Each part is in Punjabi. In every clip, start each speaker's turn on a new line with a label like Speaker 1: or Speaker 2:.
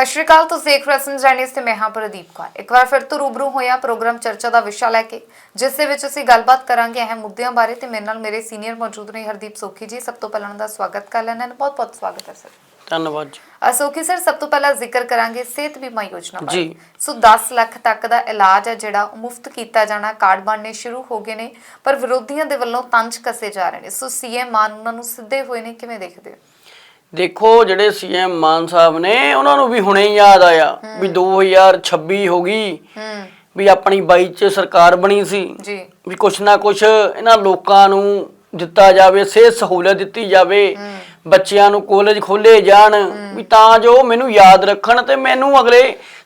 Speaker 1: ਸਤਿ ਸ਼੍ਰੀ ਅਕਾਲ ਤੁਸੀਂ ਦੇਖ ਰਹੇ ਹੋ ਤੇ ਮੈਂ ਹਾਂ ਪ੍ਰਦੀਪ ਕੌਰ। ਇੱਕ ਵਾਰ ਫਿਰ ਤੋਂ ਰੂਬਰੂ ਹੋਇਆ ਪ੍ਰੋਗਰਾਮ ਚਰਚਾ ਦਾ ਵਿਸ਼ਾ ਲੈ ਕੇ ਜਿਸ ਦੇ ਵਿੱਚ ਅਸੀਂ ਗੱਲਬਾਤ ਕਰਾਂਗੇ ਅਹਿਮ ਮੁੱਦਿਆਂ ਬਾਰੇ ਤੇ ਮੇਰੇ ਨਾਲ ਮੇਰੇ ਸੀਨੀਅਰ ਮੌਜੂਦ ਨੇ ਹਰਦੀਪ ਸੋਖੀ ਜੀ। ਸਭ ਤੋਂ ਪਹਿਲਾਂ ਉਹਨਾਂ ਦਾ ਸਵਾਗਤ ਕਰ ਲੈਣਾ ਬਹੁਤ ਬਹੁਤ ਸਵਾਗਤ ਹੈ ਸਰ।
Speaker 2: ਧੰਨਵਾਦ ਜੀ।
Speaker 1: ਅ, ਸੋਖੀ ਸਰ ਸਭ ਤੋਂ ਪਹਿਲਾਂ ਜ਼ਿਕਰ ਕਰਾਂਗੇ ਸਿਹਤ ਬੀਮਾ ਯੋਜਨਾ ਬਾਰੇ। ਸੋ 10 ਲੱਖ ਤੱਕ ਦਾ ਇਲਾਜ ਹੈ ਜਿਹੜਾ ਮੁਫਤ ਕੀਤਾ ਜਾਣਾ ਕਾਰਡ ਬਣਨੇ ਸ਼ੁਰੂ ਹੋ ਗਏ ਨੇ ਪਰ ਵਿਰੋਧੀਆਂ ਦੇ ਵੱਲੋਂ ਤੰਜ ਕੱਸੇ ਜਾ ਰਹੇ ਨੇ। ਸੋ ਸੀਐਮ ਮਾਨ ਉਹਨਾਂ ਨੂੰ ਸਿੱਧੇ ਹੋਏ ਨੇ ਕਿਵੇਂ ਦੇਖਦੇ ਹੋ?
Speaker 2: ਦੇਖੋ ਜਿਹੜੇ ਸੀਐਮ ਮਾਨ ਸਾਹਿਬ ਨੇ ਉਹਨਾਂ ਨੂੰ ਵੀ ਹੁਣੇ ਯਾਦ ਆਇਆ ਵੀ 2026 ਹੋ ਗਈ। ਵੀ ਆਪਣੀ 22 ਚ ਸਰਕਾਰ ਬਣੀ ਸੀ।
Speaker 1: ਜੀ।
Speaker 2: ਵੀ ਕੁਛ ਨਾ ਕੁਛ ਇਹਨਾਂ ਲੋਕਾਂ ਨੂੰ ਦਿੱਤਾ ਜਾਵੇ ਸਿਹਤ ਸਹੂਲਤ ਦਿੱਤੀ ਜਾਵੇ। ਬੱਚਿਆਂ ਨੂੰ ਕਾਲਜ ਖੋਲੇ ਜਾਣ ਵੀ ਤਾਂ ਜੋ ਮੈਨੂੰ ਯਾਦ ਰੱਖਣ ਤੇ ਮੈਨੂੰ ਅਗਲੇ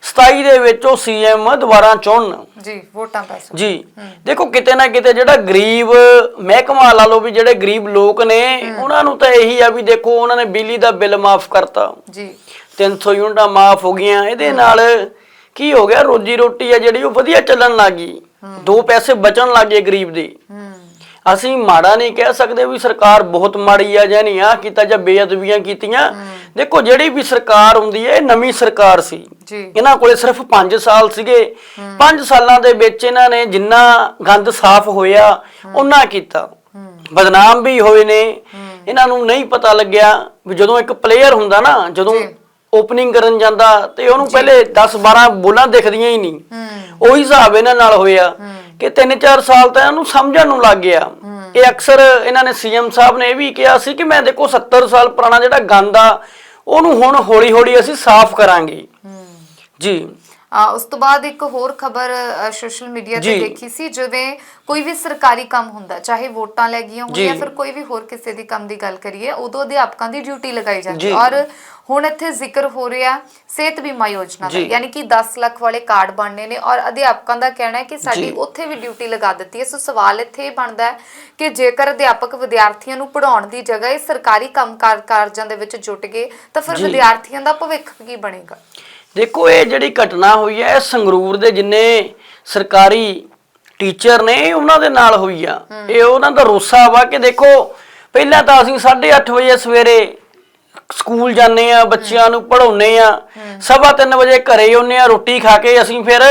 Speaker 2: 27 ਦੇ ਵਿੱਚ ਉਹ ਸੀਐਮ ਦੁਬਾਰਾ ਚੁਣਨ।
Speaker 1: ਜੀ ਵੋਟਾਂ ਪੈਸੋ
Speaker 2: ਜੀ। ਦੇਖੋ ਕਿਤੇ ਨਾ ਕਿਤੇ ਜਿਹੜਾ ਗਰੀਬ ਮਹਿਕਮਾ ਲਾ ਲਓ ਵੀ ਜਿਹੜੇ ਗਰੀਬ ਲੋਕ ਨੇ ਉਹਨਾਂ ਨੂੰ ਤਾਂ ਇਹੀ ਆ ਵੀ ਦੇਖੋ ਉਹਨਾਂ ਨੇ ਬਿਜਲੀ ਦਾ ਬਿੱਲ ਮਾਫ ਕਰਤਾ।
Speaker 1: ਜੀ।
Speaker 2: 300 ਯੂਨਿਟਾਂ ਮਾਫ ਹੋ ਗਈਆਂ। ਇਹਦੇ ਨਾਲ ਕੀ ਹੋ ਗਿਆ? ਰੋਜੀ ਰੋਟੀ ਆ ਜਿਹੜੀ ਉਹ ਵਧੀਆ ਚੱਲਣ ਲੱਗੀ ਦੋ ਪੈਸੇ ਬਚਣ ਲੱਗੇ ਗਰੀਬ ਦੇ। ਅਸੀਂ ਮਾੜਾ ਨਹੀਂ ਕਹਿ ਸਕਦੇ ਵੀ ਸਰਕਾਰ ਬਹੁਤ ਮਾੜੀ ਆ ਜਾਂ ਨਹੀਂ ਆ ਕੀਤਾ ਜਾਂ ਬੇਅਦਬੀਆਂ ਕੀਤੀਆਂ। ਦੇਖੋ ਜਿਹੜੀ ਵੀ ਸਰਕਾਰ ਹੁੰਦੀ ਹੈ ਇਹ ਨਵੀਂ ਸਰਕਾਰ ਸੀ। ਇਹਨਾਂ ਕੋਲੇ ਸਿਰਫ 5 ਸਾਲ ਸੀਗੇ। 5 ਸਾਲਾਂ ਦੇ ਵਿੱਚ ਇਹਨਾਂ ਨੇ ਜਿੰਨਾ ਗੰਦ ਸਾਫ਼ ਹੋਇਆ ਉਹਨਾਂ ਕੀਤਾ। ਬਦਨਾਮ ਵੀ ਹੋਏ ਨੇ। ਇਹਨਾਂ ਨੂੰ ਨਹੀਂ ਪਤਾ ਲੱਗਿਆ ਵੀ ਜਦੋਂ ਇੱਕ ਪਲੇਅਰ ਹੁੰਦਾ ਨਾ ਜਦੋਂ। ਓਪਨਿੰਗ ਕਰਨ ਜਾਂਦਾ ਤੇ ਉਹਨੂੰ ਪਹਿਲੇ 10 12 ਬੋਲਾਂ ਦਿਖਦੀਆਂ ਹੀ ਨਹੀਂ। ਉਹੀ ਹਿਸਾਬ ਇਹਨਾਂ ਨਾਲ ਹੋਇਆ। ਕਿ 3-4 ਸਾਲ ਤਾਂ ਇਹਨੂੰ ਸਮਝਣ ਨੂੰ ਲੱਗ ਗਿਆ। ਇਹ ਅਕਸਰ ਇਹਨਾਂ ਨੇ ਸੀਐਮ ਸਾਹਿਬ ਨੇ ਇਹ ਵੀ ਕਿਹਾ ਸੀ ਕਿ ਮੈਂ ਦੇਖੋ 70 ਸਾਲ ਪੁਰਾਣਾ ਜਿਹੜਾ ਗੰਦ ਆ ਉਹਨੂੰ ਹੁਣ ਹੌਲੀ-ਹੌਲੀ ਅਸੀਂ ਸਾਫ਼ ਕਰਾਂਗੇ। ਜੀ।
Speaker 1: ਉਸ ਤੋਂ ਬਾਅਦ ਇੱਕ ਹੋਰ ਖਬਰ ਸੋਸ਼ਲ ਮੀਡੀਆ ਤੇ। ਦੇਖੀ ਸੀ ਜਿਵੇਂ ਕੋਈ ਵੀ ਸਰਕਾਰੀ ਕੰਮ ਹੁੰਦਾ ਚਾਹੇ ਵੋਟਾਂ ਲੈ ਗਈਆਂ ਹੋਣ
Speaker 2: ਜੀ।
Speaker 1: ਫਿਰ ਕੋਈ ਵੀ ਹੋਰ ਕਿਸੇ ਦੀ ਕੰਮ ਦੀ ਗੱਲ ਕਰੀਏ ਉਦੋਂ ਅਧਿਆਪਕਾਂ ਦੀ ਡਿਊਟੀ ਲਗਾਈ ਜਾਂਦੀ ਔਰ ਹੁਣ ਇੱਥੇ ਜ਼ਿਕਰ ਹੋ ਰਿਹਾ ਸਿਹਤ ਬੀਮਾ ਯੋਜਨਾ ਦਾ। ਯਾਨੀ ਕਿ 10 ਲੱਖ ਵਾਲੇ ਕਾਰਡ ਬਣਨੇ ਨੇ ਔਰ ਅਧਿਆਪਕਾਂ ਦਾ ਕਹਿਣਾ ਹੈ ਕਿ ਸਾਡੀ। ਉੱਥੇ ਵੀ ਡਿਊਟੀ ਲਗਾ ਦਿੱਤੀ ਹੈ ਸੋ ਸਵਾਲ ਇੱਥੇ ਬਣਦਾ ਹੈ ਕਿ ਜੇਕਰ ਅਧਿਆਪਕ ਵਿਦਿਆਰਥੀਆਂ ਨੂੰ ਪੜਾਉਣ ਦੀ ਜਗ੍ਹਾ ਇਹ ਸਰਕਾਰੀ ਕੰਮਕਾਰ ਕਾਰਜਾਂ ਦੇ ਵਿੱਚ ਜੁਟ ਗਏ ਤਾਂ ਫਿਰ। ਵਿਦਿਆਰਥੀਆਂ ਦਾ ਭਵਿੱਖ ਕੀ ਬਣੇਗਾ
Speaker 2: ਦੇਖੋ ਇਹ ਜਿਹੜੀ ਘਟਨਾ ਹੋਈ ਹੈ ਇਹ ਸੰਗਰੂਰ ਦੇ ਜਿੰਨੇ ਸਰਕਾਰੀ ਟੀਚਰ ਨੇ ਇਹ ਉਹਨਾਂ ਦੇ ਨਾਲ ਹੋਈ ਆ। ਇਹ ਉਹਨਾਂ ਦਾ ਰੋਸਾ ਵਾ ਕਿ ਦੇਖੋ ਪਹਿਲਾਂ ਤਾਂ ਅਸੀਂ 8:30 ਵਜੇ ਸਵੇਰੇ ਸਕੂਲ ਜਾਂਦੇ ਆ ਬੱਚਿਆਂ ਨੂੰ ਪੜਾਉਨੇ ਆ। ਸਵਾ ਤਿੰਨ ਵਜੇ ਘਰੇ ਆਉਂਦੇ ਆ ਰੋਟੀ ਖਾ ਕੇ ਅਸੀਂ ਫਿਰ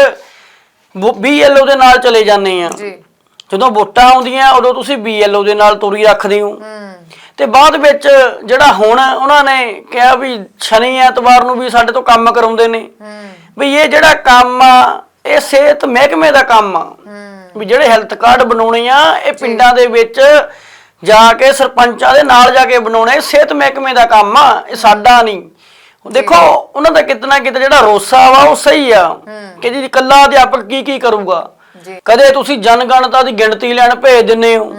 Speaker 2: ਬੀਐਲਓ ਦੇ ਨਾਲ ਚਲੇ ਜਾਂਦੇ ਆ। ਜਦੋਂ ਵੋਟਾਂ ਆਉਂਦੀਆਂ ਉਦੋਂ ਤੁਸੀਂ ਬੀਐਲਓ ਦੇ ਨਾਲ ਤੁਰੀ ਰੱਖਦੇ ਹੂੰ। ਤੇ ਬਾਅਦ ਵਿੱਚ ਜਿਹੜਾ ਹੁਣ ਉਹਨਾਂ ਨੇ ਕਿਹਾ ਵੀ ਸ਼ਨੀ ਐਤਵਾਰ ਨੂੰ ਵੀ ਸਾਡੇ ਤੋਂ ਕੰਮ ਕਰਾਉਂਦੇ ਨੇ। ਵੀ ਇਹ ਜਿਹੜਾ ਕੰਮ ਆ ਇਹ ਸਿਹਤ ਮਹਿਕਮੇ ਦਾ ਕੰਮ ਆ। ਵੀ ਜਿਹੜੇ ਹੈਲਥ ਕਾਰਡ ਬਣਾਉਣੇ ਆ ਇਹ ਪਿੰਡਾਂ ਦੇ ਵਿੱਚ ਜਾ ਕੇ ਸਰਪੰਚਾਂ ਦੇ ਨਾਲ ਜਾ ਕੇ ਬਣਾਉਣੇ ਸਿਹਤ ਮਹਿਕਮੇ ਦਾ ਕੰਮ ਆ ਇਹ ਸਾਡਾ ਨਹੀਂ। ਦੇਖੋ ਉਹਨਾਂ ਦਾ ਕਿਤਨਾ ਕਿਤੇ ਜਿਹੜਾ ਰੋਸਾ ਵਾ ਉਹ ਸਹੀ ਆ। ਕਿ ਜੀ ਇਕੱਲਾ ਅਧਿਆਪਕ ਕੀ ਕੀ ਕਰੂਗਾ ਕਦੇ ਤੁਸੀਂ ਜਨਗਣਤਾ ਦੀ ਗਿਣਤੀ ਲੈਣ ਭੇਜ ਦਿੰਨੇ ਹੂੰ।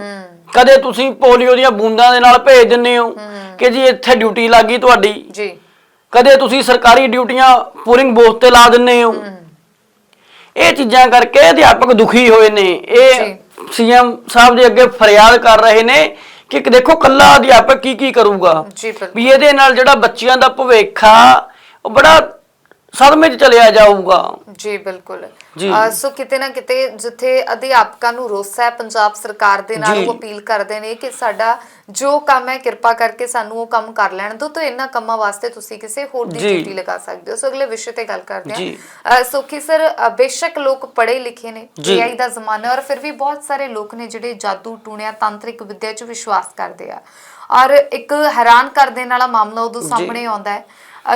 Speaker 2: ਕਦੇ ਤੁਸੀਂ ਪੋਲੀਓ ਦੀਆਂ ਬੂੰਦਾਂ ਦੇ ਨਾਲ ਭੇਜ ਦਿੰਨੇ ਹੋ ਕਿ ਜੀ ਇੱਥੇ ਡਿਊਟੀ ਲੱਗੀ ਤੁਹਾਡੀ?
Speaker 1: ਜੀ।
Speaker 2: ਕਦੇ ਤੁਸੀਂ ਸਰਕਾਰੀ ਡਿਊਟੀਆਂ ਪੂਰਿੰਗ ਬੋਸ ਤੇ ਲਾ ਦਿੰਨੇ ਹੋ? ਇਹ ਚੀਜ਼ਾਂ ਕਰਕੇ ਅਧਿਆਪਕ ਦੁਖੀ ਹੋਏ ਨੇ। ਇਹ ਸੀਐਮ ਸਾਹਿਬ ਦੇ ਅੱਗੇ ਫਰਿਆਦ ਕਰ ਰਹੇ ਨੇ ਕਿ ਦੇਖੋ ਕੱਲਾ ਅਧਿਆਪਕ ਕੀ ਕੀ ਕਰੂਗਾ ਵੀ ਇਹਦੇ ਨਾਲ ਜਿਹੜਾ ਬੱਚਿਆਂ ਦਾ ਭਵਿੱਖ ਆ ਉਹ ਬੜਾ ਸਦਮੇ 'ਚ ਚਲਿਆ ਜਾਊਗਾ
Speaker 1: ਜੀ ਬਿਲਕੁਲ
Speaker 2: ਜੀ।
Speaker 1: ਅਹ ਸੋ ਕਿਤੇ ਨਾ ਕਿਤੇ ਜਿੱਥੇ ਅਧਿਆਪਕਾਂ ਨੂੰ ਰੋਸਾ ਹੈ ਪੰਜਾਬ ਸਰਕਾਰ ਦੇ ਨਾਲ
Speaker 2: ਜੀ।
Speaker 1: ਉਹ ਅਪੀਲ ਕਰਦੇ ਨੇ ਕਿ ਸਾਡਾ ਜੋ ਕੰਮ ਹੈ ਕਿਰਪਾ ਕਰਕੇ ਸਾਨੂੰ ਉਹ ਕੰਮ ਕਰ ਲੈਣ ਦਿਓ ਤਾਂ ਇਹਨਾਂ ਕੰਮਾਂ ਵਾਸਤੇ ਤੁਸੀਂ ਕਿਸੇ ਹੋਰ ਦੀ
Speaker 2: ਜੀ।
Speaker 1: ਡਿਊਟੀ ਲਗਾ ਸਕਦੇ ਹੋ ਸੋ ਅਗਲੇ ਵਿਸ਼ੇ ਤੇ ਗੱਲ ਕਰਦੇ
Speaker 2: ਜੀ।
Speaker 1: ਹਾਂ ਅਹ ਸੋਖੀ ਸਰ ਅਹ ਬੇਸ਼ੱਕ ਲੋਕ ਪੜ੍ਹੇ ਲਿਖੇ ਨੇ
Speaker 2: ਜੀ।
Speaker 1: AI ਦਾ ਜ਼ਮਾਨਾ ਔਰ ਫਿਰ ਵੀ ਬਹੁਤ ਸਾਰੇ ਲੋਕ ਨੇ ਜਿਹੜੇ ਜਾਦੂ ਟੂਣਿਆ ਤਾਂਤਰਿਕ ਵਿੱਦਿਆ 'ਚ ਵਿਸ਼ਵਾਸ ਕਰਦੇ ਆ ਔਰ ਇੱਕ ਹੈਰਾਨ ਕਰ ਦੇਣ ਵਾਲਾ ਮਾਮਲਾ ਉਦੋਂ ਸਾਹਮਣੇ ਆਉਂਦਾ ਹੈ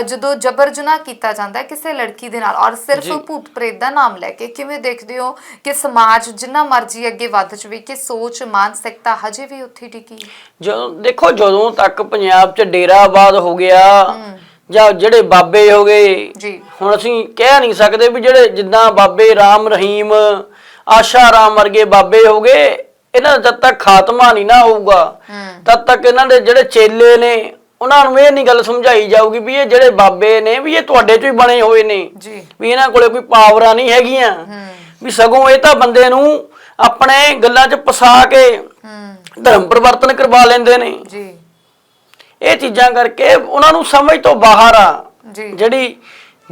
Speaker 1: ਜਦੋਂ ਜਬਰ ਜਨਾਹ ਕੀਤਾ ਜਾਂਦਾ ਹੈ ਕਿਸੇ ਲੜਕੀ ਦੇ ਨਾਲ ਔਰ ਸਿਰਫ। ਭੂਤ ਪ੍ਰੇਤ ਦਾ ਨਾਮ ਲੈ ਕੇ ਕਿਵੇਂ ਦੇਖਦੇ ਹੋ ਕਿ ਸਮਾਜ ਜਿੰਨਾ ਮਰਜ਼ੀ ਅੱਗੇ ਵੱਧ ਚਵੇ ਕਿ ਸੋਚ ਮਾਨਸਿਕਤਾ ਹਜੇ ਵੀ ਉੱਥੇ ਟਿਕੀ?
Speaker 2: ਜਦੋਂ ਦੇਖੋ ਜਦੋਂ ਤੱਕ ਪੰਜਾਬ 'ਚ ਡੇਰਾਬਾਦ ਹੋ ਗਿਆ ਜਾਂ ਜਿਹੜੇ ਬਾਬੇ ਹੋ ਗਏ
Speaker 1: ਜੀ
Speaker 2: ਹੁਣ ਅਸੀਂ ਕਹਿ ਨਹੀਂ ਸਕਦੇ ਵੀ ਜਿਹੜੇ ਜਿੱਦਾਂ ਬਾਬੇ ਰਾਮ ਰਹੀਮ ਆਸ਼ਾ ਰਾਮ ਵਰਗੇ ਬਾਬੇ ਹੋ ਗਏ ਇਹਨਾਂ ਦਾ ਜਦ ਤੱਕ ਖਾਤਮਾ ਨਹੀਂ ਨਾ ਹੋਊਗਾ ਤਦ ਤੱਕ ਇਹਨਾਂ ਦੇ ਜਿਹੜੇ ਚੇਲੇ ਨੇ ਉਹਨਾਂ ਨੂੰ ਇਹ ਨਹੀਂ ਗੱਲ ਸਮਝਾਈ ਜਾਊਗੀ ਵੀ ਇਹ ਜਿਹੜੇ ਬਾਬੇ ਨੇ ਵੀ ਇਹ ਤੁਹਾਡੇ ਚੋਂ ਹੀ ਬਣੇ ਹੋਏ ਨੇ।
Speaker 1: ਜੀ।
Speaker 2: ਵੀ ਇਹਨਾਂ ਕੋਲੇ ਕੋਈ ਪਾਵਰਾਂ ਨਹੀਂ ਹੈਗੀਆਂ। ਵੀ ਸਗੋਂ ਇਹ ਤਾਂ ਬੰਦੇ ਨੂੰ ਆਪਣੇ ਗੱਲਾਂ 'ਚ ਫਸਾ ਕੇ ਧਰਮ ਪਰਿਵਰਤਨ ਕਰਵਾ ਲੈਂਦੇ ਨੇ।
Speaker 1: ਜੀ।
Speaker 2: ਇਹ ਚੀਜ਼ਾਂ ਕਰਕੇ ਉਹਨਾਂ ਨੂੰ ਸਮਝ ਤੋਂ ਬਾਹਰ ਆ ਜਿਹੜੀ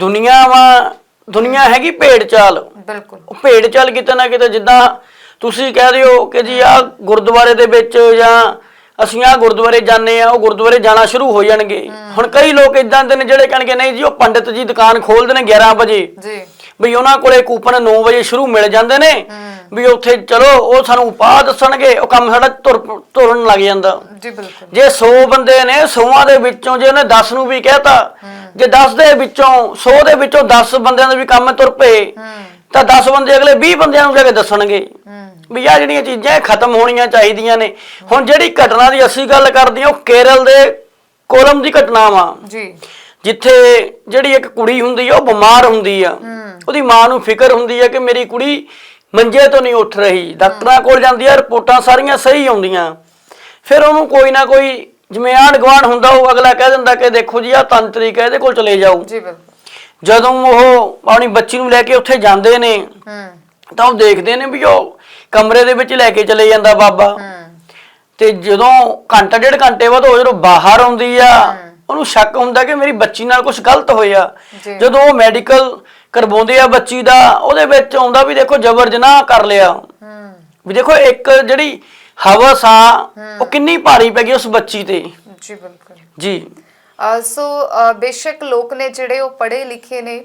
Speaker 2: ਦੁਨੀਆ ਵਾ ਦੁਨੀਆ ਹੈਗੀ ਭੇਡ ਚਾਲ।
Speaker 1: ਬਿਲਕੁਲ।
Speaker 2: ਉਹ ਭੇਡ ਚਾਲ ਕਿਤੇ ਨਾ ਕਿਤੇ ਜਿੱਦਾਂ ਤੁਸੀਂ ਕਹਿ ਦਿਓ ਕਿ ਜੀ ਆ ਗੁਰਦੁਆਰੇ ਦੇ ਵਿੱਚ ਜਾਂ ਅਸੀਂ ਆ ਗੁਰਦੁਆਰੇ ਜਾਂਦੇ ਆ ਉਹ ਗੁਰਦੁਆਰੇ ਜਾਣਾ ਸ਼ੁਰੂ ਹੋ ਜਾਣਗੇ। ਹੁਣ ਕਈ ਲੋਕ ਇਦਾਂ ਦੇ ਨੇ ਜਿਹੜੇ ਕਹਿਣਗੇ ਨਹੀਂ ਜੀ ਉਹ ਪੰਡਿਤ ਜੀ ਦੁਕਾਨ ਖੋਲਦੇ ਨੇ 11 ਵਜੇ।
Speaker 1: ਜੀ।
Speaker 2: ਵੀ ਉਹਨਾਂ ਕੋਲੇ ਕੂਪਨ 9 ਵਜੇ ਸ਼ੁਰੂ ਮਿਲ ਜਾਂਦੇ ਨੇ। ਵੀ ਉੱਥੇ ਚਲੋ ਉਹ ਸਾਨੂੰ ਉਪਾਅ ਦੱਸਣਗੇ ਉਹ ਕੰਮ ਸਾਡਾ ਤੁਰ ਤੁਰਨ ਲੱਗ ਜਾਂਦਾ।
Speaker 1: ਜੀ ਬਿਲਕੁਲ।
Speaker 2: ਜੇ 100 ਬੰਦੇ ਨੇ 100 ਦੇ ਵਿੱਚੋਂ ਜੇ ਉਹਨੇ 10 ਨੂੰ ਵੀ ਕਹਿਤਾ ਜੇ 10 ਦੇ ਵਿੱਚੋਂ 100 ਦੇ ਵਿੱਚੋਂ 10 ਬੰਦਿਆਂ ਦੇ ਵੀ ਕੰਮ ਤੁਰ ਪਏ ਤਾਂ 10 ਬੰਦੇ ਅਗਲੇ 20 ਬੰਦਿਆਂ ਨੂੰ ਜਾ ਕੇ ਦੱਸਣਗੇ। ਵੀ ਆ ਜਿਹੜੀਆਂ ਚੀਜ਼ਾਂ ਇਹ ਖਤਮ ਹੋਣੀਆਂ ਚਾਹੀਦੀਆਂ ਨੇ। ਹੁਣ ਜਿਹੜੀ ਘਟਨਾ ਦੀ ਅਸੀਂ ਗੱਲ ਕਰਦੇ ਹਾਂ ਉਹ ਕੇਰਲ ਦੇ ਕੋਲਮ ਦੀ ਘਟਨਾ ਵਾ।
Speaker 1: ਜੀ।
Speaker 2: ਜਿੱਥੇ ਜਿਹੜੀ ਇੱਕ ਕੁੜੀ ਹੁੰਦੀ ਆ ਉਹ ਬਿਮਾਰ ਹੁੰਦੀ ਆ। ਉਹਦੀ ਮਾਂ ਨੂੰ ਫਿਕਰ ਹੁੰਦੀ ਆ ਕਿ ਮੇਰੀ ਕੁੜੀ ਮੰਜੇ ਤੋਂ ਨਹੀਂ ਉੱਠ ਰਹੀ। ਡਾਕਟਰਾਂ ਕੋਲ ਜਾਂਦੀ ਆ ਰਿਪੋਰਟਾਂ ਸਾਰੀਆਂ ਸਹੀ ਆਉਂਦੀਆਂ। ਫਿਰ ਉਹਨੂੰ ਕੋਈ ਨਾ ਕੋਈ ਜਿਵੇਂ ਆਂਢ ਗੁਆਂਢ ਹੁੰਦਾ ਉਹ ਅਗਲਾ ਕਹਿ ਦਿੰਦਾ ਕਿ ਦੇਖੋ ਜੀ ਆ ਤੰਤਰਿਕ ਹੈ ਇਹਦੇ ਕੋਲ ਚਲੇ ਜਾਓ।
Speaker 1: ਜੀ ਬਿਲਕੁਲ।
Speaker 2: ਜਦੋਂ ਉਹ ਆਪਣੀ ਬੱਚੀ ਨੂੰ ਲੈ ਕੇ ਉੱਥੇ ਜਾਂਦੇ ਨੇ
Speaker 1: ਹੂੰ।
Speaker 2: ਤਾਂ ਉਹ ਦੇਖਦੇ ਨੇ ਵੀ ਉਹ ਕਮਰੇ ਦੇ ਵਿੱਚ ਲੈ ਕੇ ਚਲੇ ਜਾਂਦਾ ਬਾਬਾ। ਤੇ ਜਦੋਂ ਘੰਟਾ ਡੇਢ ਘੰਟੇ ਬਾਅਦ ਉਹ ਜਦੋਂ ਬਾਹਰ ਆਉਂਦੀ ਆ ਉਹਨੂੰ ਸ਼ੱਕ ਹੁੰਦਾ ਕਿ ਮੇਰੀ ਬੱਚੀ ਨਾਲ ਕੁਝ ਗਲਤ ਹੋਇਆ। ਜਦੋਂ ਉਹ ਮੈਡੀਕਲ ਕਰਵਾਉਂਦੇ ਆ ਬੱਚੀ ਦਾ ਉਹਦੇ ਵਿੱਚ ਆਉਂਦਾ ਵੀ ਦੇਖੋ ਜ਼ਬਰ ਜਨਾਹ ਕਰ ਲਿਆ। ਵੀ ਦੇਖੋ ਇੱਕ ਜਿਹੜੀ ਹਵਸ ਆ ਉਹ ਕਿੰਨੀ ਭਾਰੀ ਪੈ ਗਈ ਉਸ ਬੱਚੀ ਤੇ।
Speaker 1: ਜੀ ਬਿਲਕੁਲ।
Speaker 2: ਜੀ।
Speaker 1: ਸੋ ਬੇਸ਼ੱਕ ਲੋਕ ਨੇ ਜਿਹੜੇ ਉਹ ਪੜ੍ਹੇ ਲਿਖੇ ਨੇ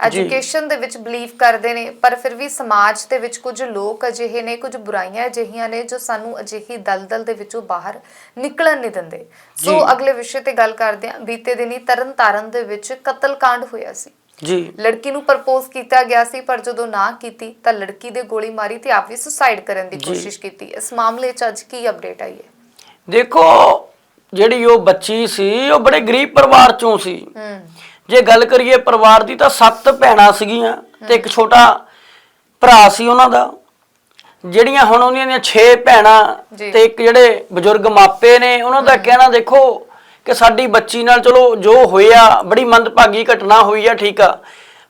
Speaker 1: ਐਜੂਕੇਸ਼ਨ ਦੇ ਵਿੱਚ ਬਲੀਵ ਕਰਦੇ ਨੇ ਪਰ ਫਿਰ ਵੀ ਸਮਾਜ ਦੇ ਵਿੱਚ ਕੁਝ ਲੋਕ ਅਜਿਹੇ ਨੇ ਕੁਝ ਬੁਰਾਈਆਂ ਅਜਿਹੀਆਂ ਨੇ ਜੋ ਸਾਨੂੰ ਅਜਿਹੀ ਦਲਦਲ ਦੇ ਵਿੱਚੋਂ ਬਾਹਰ ਨਿਕਲਣ ਨਹੀਂ ਦਿੰਦੇ। ਸੋ। ਅਗਲੇ ਵਿਸ਼ੇ ਤੇ ਗੱਲ ਕਰਦੇ ਹਾਂ। ਬੀਤੇ ਦਿਨੀ ਤਰਨਤਾਰਨ ਦੇ ਵਿੱਚ ਕਤਲकांड ਹੋਇਆ ਸੀ।
Speaker 2: ਜੀ।
Speaker 1: ਲੜਕੀ ਨੂੰ ਪ੍ਰਪੋਜ਼ ਕੀਤਾ ਗਿਆ ਸੀ ਪਰ ਜਦੋਂ ਨਾ ਕੀਤੀ ਤਾਂ ਲੜਕੀ ਦੇ ਗੋਲੀ ਮਾਰੀ ਤੇ ਆਪ ਵੀ ਸੁਸਾਈਡ ਕਰਨ ਦੀ। ਕੋਸ਼ਿਸ਼ ਕੀਤੀ। ਇਸ ਮਾਮਲੇ 'ਚ ਅੱਜ ਕੀ ਅਪਡੇਟ ਆਈ ਹੈ?
Speaker 2: ਦੇਖੋ ਜਿਹੜੀ ਉਹ ਬੱਚੀ ਸੀ ਉਹ ਬੜੇ ਗਰੀਬ ਪਰਿਵਾਰ ਚੋਂ ਸੀ।
Speaker 1: ਹੂੰ।
Speaker 2: ਜੇ ਗੱਲ ਕਰੀਏ ਪਰਿਵਾਰ ਦੀ ਤਾਂ ਸੱਤ ਭੈਣਾਂ ਸੀਗੀਆਂ ਤੇ ਇੱਕ ਛੋਟਾ ਭਰਾ ਸੀ ਉਹਨਾਂ ਦਾ। ਜਿਹੜੀਆਂ ਹੁਣ ਉਹਨਾਂ ਦੀਆਂ 6 ਭੈਣਾਂ
Speaker 1: ਜੀ।
Speaker 2: ਤੇ ਇੱਕ ਜਿਹੜੇ ਬਜ਼ੁਰਗ ਮਾਪੇ ਨੇ ਉਹਨਾਂ ਦਾ ਕਹਿਣਾ ਦੇਖੋ ਕਿ ਸਾਡੀ ਬੱਚੀ ਨਾਲ ਚਲੋ ਜੋ ਹੋਇਆ ਬੜੀ ਮੰਦਭਾਗੀ ਘਟਨਾ ਹੋਈ ਆ ਠੀਕ ਆ।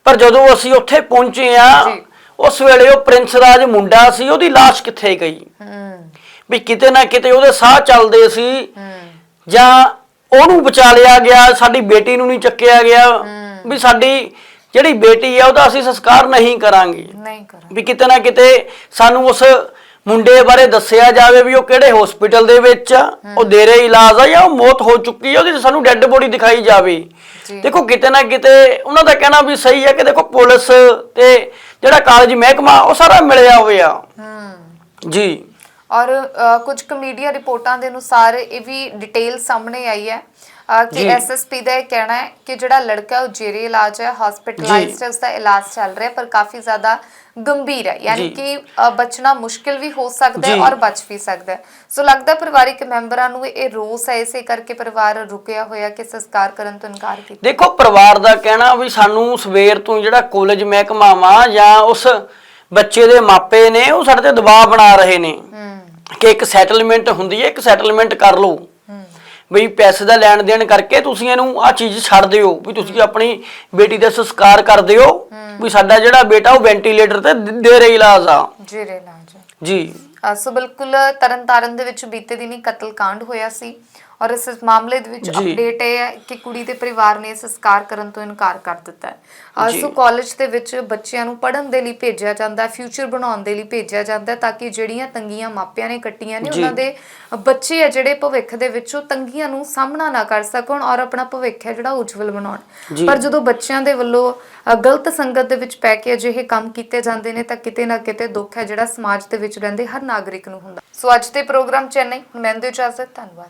Speaker 2: ਪਰ ਜਦੋਂ ਅਸੀਂ ਉੱਥੇ ਪਹੁੰਚੇ ਆ
Speaker 1: ਜੀ।
Speaker 2: ਉਸ ਵੇਲੇ ਉਹ ਪ੍ਰਿੰਸ ਰਾਜ ਮੁੰਡਾ ਸੀ ਉਹਦੀ ਲਾਸ਼ ਕਿੱਥੇ ਗਈ?
Speaker 1: ਹੂੰ।
Speaker 2: ਵੀ ਕਿਤੇ ਨਾ ਕਿਤੇ ਉਹਦੇ ਸਾਹ ਚੱਲਦੇ ਸੀ
Speaker 1: ਹੂੰ।
Speaker 2: ਜਾਂ ਉਹਨੂੰ ਬਚਾ ਲਿਆ ਗਿਆ ਸਾਡੀ ਬੇਟੀ ਨੂੰ ਨਹੀਂ ਚੱਕਿਆ ਗਿਆ। ਵੀ ਸਾਡੀ ਜਿਹੜੀ ਬੇਟੀ ਆ ਉਹਦਾ ਅਸੀਂ ਸੰਸਕਾਰ ਨਹੀਂ ਕਰਾਂਗੇ।
Speaker 1: ਨਹੀਂ ਕਰਾਂ
Speaker 2: ਵੀ ਕਿਤੇ ਨਾ ਕਿਤੇ ਸਾਨੂੰ ਉਸ ਮੁੰਡੇ ਬਾਰੇ ਦੱਸਿਆ ਜਾਵੇ ਵੀ ਉਹ ਕਿਹੜੇ ਹਸਪੀਟਲ ਦੇ ਵਿੱਚ ਆ ਉਹ ਦੇ ਰਹੇ ਇਲਾਜ ਆ ਜਾਂ ਉਹ ਮੌਤ ਹੋ ਚੁੱਕੀ ਆ ਉਹਦੀ ਸਾਨੂੰ ਡੈੱਡ ਬੋਡੀ ਦਿਖਾਈ ਜਾਵੇ। ਦੇਖੋ ਕਿਤੇ ਨਾ ਕਿਤੇ ਉਹਨਾਂ ਦਾ ਕਹਿਣਾ ਵੀ ਸਹੀ ਹੈ ਕਿ ਦੇਖੋ ਪੁਲਿਸ ਤੇ ਜਿਹੜਾ ਕਾਲਜ ਮਹਿਕਮਾ ਉਹ ਸਾਰਾ ਮਿਲਿਆ ਹੋਇਆ।
Speaker 1: ਹੂੰ।
Speaker 2: ਜੀ।
Speaker 1: ਔਰ ਕੁਝ ਕੁ ਮੀਡੀਆ ਰਿਪੋਰਟਾਂ ਦੇ ਅਨੁਸਾਰ ਇਹ ਵੀ ਡਿਟੇਲ ਸਾਹਮਣੇ ਆਈ ਹੈ ਕਿ। ਐਸਐਸਪੀ ਦਾ ਇਹ ਕਹਿਣਾ ਹੈ ਕਿ ਜਿਹੜਾ ਲੜਕਾ ਉਹ ਜੇਰੇ ਇਲਾਜ ਹੈ ਹਸਪੀਟਲਾਈਜ਼ਡ ਹੈ ਉਸਦਾ ਇਲਾਜ ਚੱਲ ਰਿਹਾ ਪਰ ਕਾਫੀ ਜ਼ਿਆਦਾ ਗੰਭੀਰ ਹੈ ਯਾਨੀ। ਕਿ ਬਚਣਾ ਮੁਸ਼ਕਿਲ ਵੀ ਹੋ ਸਕਦਾ ਹੈ। ਔਰ ਬਚ ਵੀ ਸਕਦਾ ਹੈ ਸੋ ਲੱਗਦਾ ਪਰਿਵਾਰਿਕ ਮੈਂਬਰਾਂ ਨੂੰ ਇਹ ਰੋਸ ਹੈ ਇਸੇ ਕਰਕੇ ਪਰਿਵਾਰ ਰੁਕਿਆ ਹੋਇਆ ਕਿ ਸੰਸਕਾਰ ਕਰਨ ਤੋਂ ਇਨਕਾਰ ਕੀਤਾ
Speaker 2: ਦੇਖੋ ਪਰਿਵਾਰ ਦਾ ਕਹਿਣਾ ਵੀ ਸਾਨੂੰ ਸਵੇਰ ਤੋਂ ਜਿਹੜਾ ਕਾਲਜ ਮਹਿਕਮਾ ਵਾ ਜਾਂ ਉਸ ਬੱਚੇ ਦੇ ਮਾਪੇ ਨੇ ਉਹ ਸਾਡੇ ਤੇ ਦਬਾਅ ਬਣਾ ਰਹੇ ਨੇ ਕਿ ਇੱਕ ਸੈਟਲਮੈਂਟ ਹੁੰਦੀ ਹੈ ਇੱਕ ਸੈਟਲਮੈਂਟ ਕਰ ਲਓ। ਵੀ ਪੈਸੇ ਦਾ ਲੈਣ ਦੇਣ ਕਰਕੇ ਤੁਸੀਂ ਇਹਨੂੰ ਆ ਚੀਜ਼ ਛੱਡ ਦਿਓ ਵੀ ਤੁਸੀਂ ਆਪਣੀ ਬੇਟੀ ਦਾ ਸੰਸਕਾਰ ਕਰ ਦਿਓ ਵੀ ਸਾਡਾ ਜਿਹੜਾ ਬੇਟਾ ਉਹ ਵੈਂਟੀਲੇਟਰ ਤੇ ਦ- ਰਹੀ ਇਲਾਜ ਆ।
Speaker 1: ਜੇਰੇ ਇਲਾਜ। ਹੈ
Speaker 2: ਜੀ
Speaker 1: ਸੋ ਬਿਲਕੁਲ ਤਰਨਤਾਰਨ ਦੇ ਵਿੱਚ ਬੀਤੇ ਦਿਨੀ ਕਤਲकांड ਹੋਇਆ ਸੀ। ਔਰ ਇਸ ਮਾਮਲੇ ਦੇ ਵਿੱਚ। ਅਪਡੇਟ ਇਹ ਹੈ ਕਿ ਕੁੜੀ ਦੇ ਪਰਿਵਾਰ ਨੇ ਸੰਸਕਾਰ ਕਰਨ ਤੋਂ ਇਨਕਾਰ ਕਰ ਦਿੱਤਾ ਹੈ। ਸੋ ਕਾਲਜ ਦੇ ਵਿੱਚ ਬੱਚਿਆਂ ਨੂੰ ਪੜ੍ਹਨ ਦੇ ਲਈ ਭੇਜਿਆ ਜਾਂਦਾ ਹੈ ਫਿਊਚਰ ਬਣਾਉਣ ਦੇ ਲਈ ਭੇਜਿਆ ਜਾਂਦਾ ਹੈ ਤਾਂ ਕਿ ਜਿਹੜੀਆਂ ਤੰਗੀਆਂ ਮਾਪਿਆਂ ਨੇ ਕੱਟੀਆਂ ਨੇ। ਉਹਨਾਂ ਦੇ ਬੱਚੇ ਆ ਜਿਹੜੇ ਭਵਿੱਖ ਦੇ ਵਿੱਚ ਉਹ ਤੰਗੀਆਂ ਨੂੰ ਸਾਹਮਣਾ ਨਾ ਕਰ ਸਕਣ ਔਰ ਆਪਣਾ ਭਵਿੱਖ ਹੈ ਜਿਹੜਾ ਉਜਵਲ ਬਣਾਉਣ। ਪਰ ਜਦੋਂ ਬੱਚਿਆਂ ਦੇ ਵੱਲੋਂ ਗਲਤ ਸੰਗਤ ਦੇ ਵਿੱਚ ਪੈ ਕੇ ਅਜਿਹੇ ਕੰਮ ਕੀਤੇ ਜਾਂਦੇ ਨੇ ਤਾਂ ਕਿਤੇ ਨਾ ਕਿਤੇ ਦੁੱਖ ਹੈ ਜਿਹੜਾ ਸਮਾਜ ਦੇ ਵਿੱਚ ਰਹਿੰਦੇ ਹਰ ਨਾਗਰਿਕ ਨੂੰ ਹੁੰਦਾ ਸੋ ਅੱਜ ਦੇ ਪ੍ਰੋਗਰਾਮ ਚੈਨਈ ਹੁਣ ਮੈਂ ਦਿਓ ਇਜਾਜ਼ਤ ਧੰਨਵਾਦ